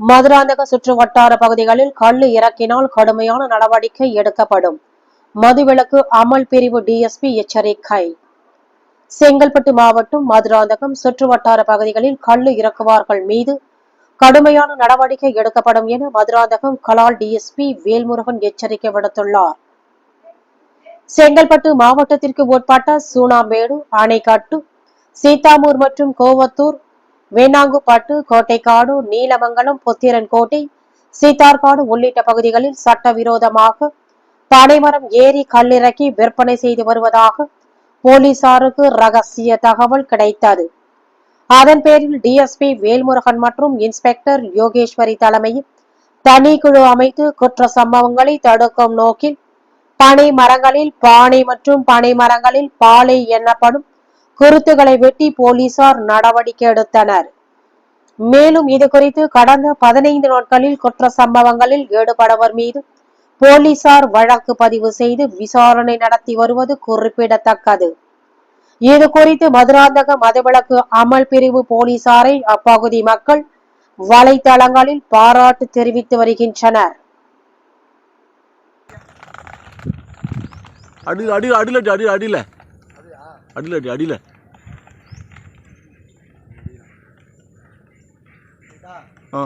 மதுராந்தக சுற்று வட்டார பகுதிகளில் கல் இறக்கினால் கடுமையான நடவடிக்கை எடுக்கப்படும். மதுவிலக்கு அமல் பிரிவு டிஎஸ்பி எச்சரிக்கை. செங்கல்பட்டு மாவட்டம் மதுராந்தகம் சுற்று வட்டார பகுதிகளில் கல் இறக்குவார்கள் மீது கடுமையான நடவடிக்கை எடுக்கப்படும் என மதுராந்தகம் கலால் டிஎஸ்பி வேல்முருகன் எச்சரிக்கை விடுத்துள்ளார். செங்கல்பட்டு மாவட்டத்திற்கு உட்பட்ட சூனாம்பேடு அணைக்கட்டு சீத்தாமூர் மற்றும் கோவத்தூர் வேணாங்குப்பட்டு கோட்டைக்காடு நீலமங்கலம் புத்திரன்கோட்டை சீத்தார்காடு உள்ளிட்ட பகுதிகளில் சட்டவிரோதமாக பனைமரம் ஏறி கல்லிறக்கி விற்பனை செய்து வருவதாக போலீசாருக்கு ரகசிய தகவல் கிடைத்தது. அதன் பேரில் டிஎஸ்பி வேல்முருகன் மற்றும் இன்ஸ்பெக்டர் யோகேஸ்வரி தலைமையில் தனி குழு அமைத்து குற்ற சம்பவங்களை தடுக்கும் நோக்கில் பனை மரங்களில் பானை மற்றும் பனை மரங்களில் பாலை எண்ணப்படும் குருத்துகளை வெட்டி போலீசார் நடவடிக்கை எடுத்தனர். மேலும் இது குறித்து கடந்த பதினைந்து நாட்களில் குற்ற சம்பவங்களில் ஈடுபடவர் மீது போலீசார் வழக்கு பதிவு செய்து விசாரணை நடத்தி வருவது குறிப்பிடத்தக்கது. இது குறித்து மதுராந்தக மதுவிலக்கு அமல் பிரிவு போலீசாரை அப்பகுதி மக்கள் வலைத்தளங்களில் பாராட்டு தெரிவித்து வருகின்றனர். அடி அடி அடியில் அடி அடியில். அடியில் அடி அடியில். ஆ.